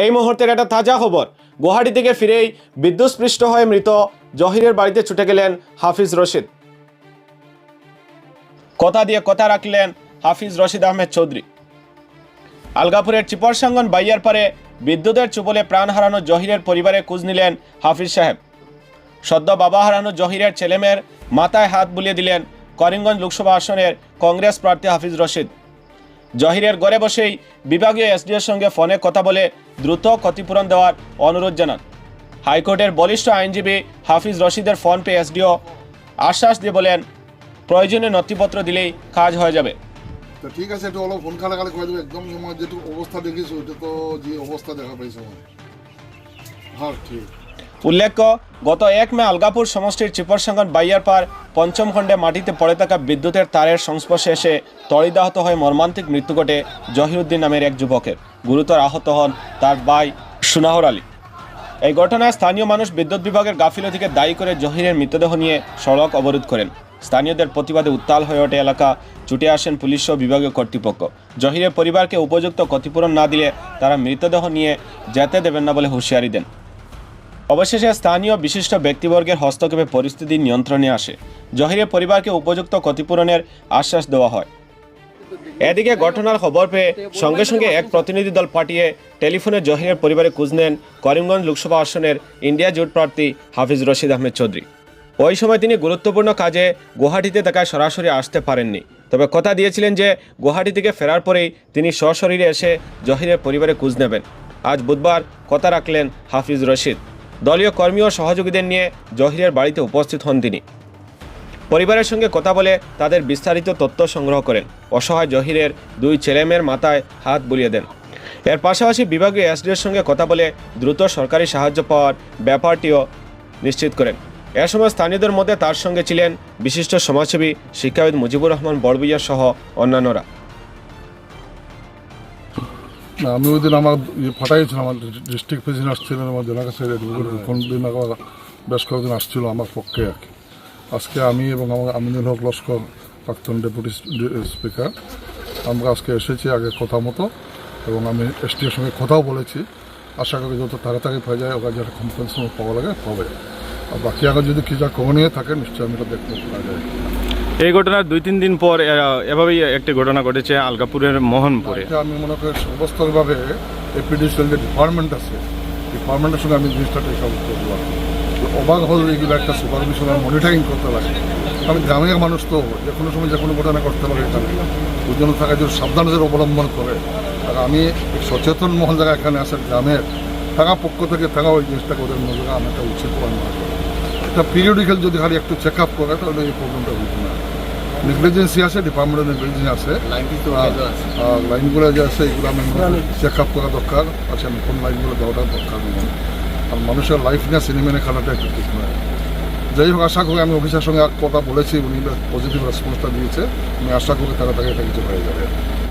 এই মুহূর্তের একটা তাজা খবর। গুয়াহাটি থেকে ফিরেই বিদ্যুৎস্পৃষ্ট হয়ে মৃত জহিরের বাড়িতে ছুটে গেলেন হাফিজ রশিদ। কথা দিয়ে কথা রাখলেন হাফিজ রশিদ আহমেদ চৌধুরী। আলগাপুরের চিপরসাঙ্গন বাইয়ার পারে বিদ্যুতের চুপলে প্রাণ হারানো জহিরের পরিবারে খোঁজ নিলেন হাফিজ সাহেব। সদ্য বাবা হারানো জহিরের ছেলেমেয়ের মাথায় হাত বুলিয়ে দিলেন করিমগঞ্জ লোকসভা আসনের কংগ্রেস প্রার্থী হাফিজ রশিদ। জহিরের ঘরে বসেই বিভাগীয় এসডিওর সঙ্গে ফোনে কথা বলে দ্রুত ক্ষতিপূরণ দেওয়ার অনুরোধ জানান। হাইকোর্টের বলিষ্ঠ আইনজীবী হাফিজ রশিদের ফোন পেয়ে এসডিও আশ্বাস দিয়ে বলেন, প্রয়োজনীয় নথিপত্র দিলেই কাজ হয়ে যাবে। তো ঠিক আছে, একটু অলপ ফোন খালাখালি করে দেবো। একদম আমার যেটুকু অবস্থা দেখিস ওইটা তো যে অবস্থা দেখা পাইছে আমার হ্যাঁ ঠিক। উল্লেখ্য, গত এক মে আলগাপুর সমষ্টির চিপরসাঙ্গন বাইয়ার পার পঞ্চম খণ্ডে মাটিতে পড়ে থাকা বিদ্যুতের তারের সংস্পর্শে এসে তড়িদাহত হয়ে মর্মান্তিক মৃত্যু ঘটে জহিরুদ্দিন নামের এক যুবকের। গুরুতর আহত হন তার ভাই সুনাহর আলী। এই ঘটনায় স্থানীয় মানুষ বিদ্যুৎ বিভাগের গাফিলতিকে দায়ী করে জহিরের মৃতদেহ নিয়ে সড়ক অবরোধ করেন। স্থানীয়দের প্রতিবাদে উত্তাল হয়ে ওঠে এলাকা, ছুটে আসেন পুলিশ ও বিভাগীয় কর্তৃপক্ষ। জহিরের পরিবারকে উপযুক্ত ক্ষতিপূরণ না দিলে তারা মৃতদেহ নিয়ে যেতে দেবেন না বলে হুঁশিয়ারি দেন। অবশেষে স্থানীয় বিশিষ্ট ব্যক্তিবর্গের হস্তক্ষেপে পরিস্থিতি নিয়ন্ত্রণে আসে। জহিরের পরিবারকে উপযুক্ত ক্ষতিপূরণের আশ্বাস দেওয়া হয়। এদিকে ঘটনার খবর পেয়ে সঙ্গে সঙ্গে এক প্রতিনিধি দল পাঠিয়ে টেলিফোনে জহিরের পরিবারে খোঁজ নেন করিমগঞ্জ লোকসভা আসনের ইন্ডিয়া জোট প্রার্থী হাফিজ রশিদ আহমেদ চৌধুরী। ওই সময় তিনি গুরুত্বপূর্ণ কাজে গুয়াহাটিতে দেখায় সরাসরি আসতে পারেননি। তবে কথা দিয়েছিলেন যে গুয়াহাটি থেকে ফেরার পরেই তিনি সশরীরে এসে জহিরের পরিবারে খোঁজ নেবেন। আজ বুধবার কথা রাখলেন হাফিজ রশিদ। দলীয় কর্মী ও সহযোগীদের নিয়ে জহিরের বাড়িতে উপস্থিত হন তিনি। পরিবারের সঙ্গে কথা বলে তাদের বিস্তারিত তথ্য সংগ্রহ করেন। অসহায় জহিরের দুই ছেলেমেয়ের মাথায় হাত বুলিয়ে দেন। এর পাশাপাশি বিভাগীয় এসডিওর সঙ্গে কথা বলে দ্রুত সরকারি সাহায্য পাওয়ার ব্যাপারটিও নিশ্চিত করেন। এ সময় স্থানীয়দের মধ্যে তার সঙ্গে ছিলেন বিশিষ্ট সমাজসেবী শিক্ষাবিদ মুজিবুর রহমান বড়বুইয়া সহ অন্যান্যরা। না আমি ওই দিন আমার ইয়ে ফাটাইছিলাম আমার ডিস্ট্রিক্ট প্রেসিডেন্ট আসছিলেন আমার জেলা কাছে কোন দিন আবার বেশ কয়েকদিন আসছিল আমার পক্ষে আর কি। আজকে আমি এবং আমার আমিনুল হক লস্কর প্রাক্তন ডেপুটি স্পিকার আমরা আজকে এসেছি আগে কথা মতো এবং আমি এসটির সঙ্গে কথাও বলেছি। আশা করি যত তাড়াতাড়ি পাওয়া যায় ওরা যারা কম্পেনশন পাওয়া লাগে পাবে। আর বাকি আগে যদি কী কিছু করণীয় থাকে নিশ্চয়ই আমি এটা দেখতে পাওয়া যায়। এই ঘটনার দুই, তিন দিন পর এভাবেই একটি ঘটনা ঘটেছে আলগাপুরের মোহনপুরে। আমি মনে করি সর্বস্তরভাবে এপিডিশিয়াল যে ডিপার্টমেন্ট আছে ডিপার্টমেন্টের সঙ্গে আমি জিনিসটা সব অবাক হল এগুলো একটা সুপারভিশন মনিটরিং করতে লাগে আমি গ্রামের মানুষ তো যে কোনো সময় যে কোনো ঘটনা করতে পারে এখানে ওই জন্য থাকা যে সাবধানতার অবলম্বন করে, আর আমি সচেতন মহল যারা এখানে আছে গ্রামের থাকা পক্ষ থেকে থাকা ওই জিনিসটা ওদের নজরে আনাটা উচিত এটা পিরিয়ডিক্যাল যদি খালি একটু চেক আপ করে, তাহলে এই প্রবলেমটা হইতে না। নেগলিজেন্সি আছে ডিপার্টমেন্টের নেগলিজেন্সি আছে। আর আর লাইনগুলো যে আছে এগুলো আমি চেক আপ করা দরকার। আছে কোন লাইনগুলো দেওয়াটা দরকার? নেই আর মানুষের লাইফ নিয়ে সিনেমেনে খেলাটা একটু ঠিক নয়। যাই হোক আশা করি আমি অফিসের সঙ্গে কথা বলেছি উনি পজিটিভ রেসপন্সটা দিয়েছে। আমি আশা করি তারা তাকে এটা কিছু হয়ে যাবে।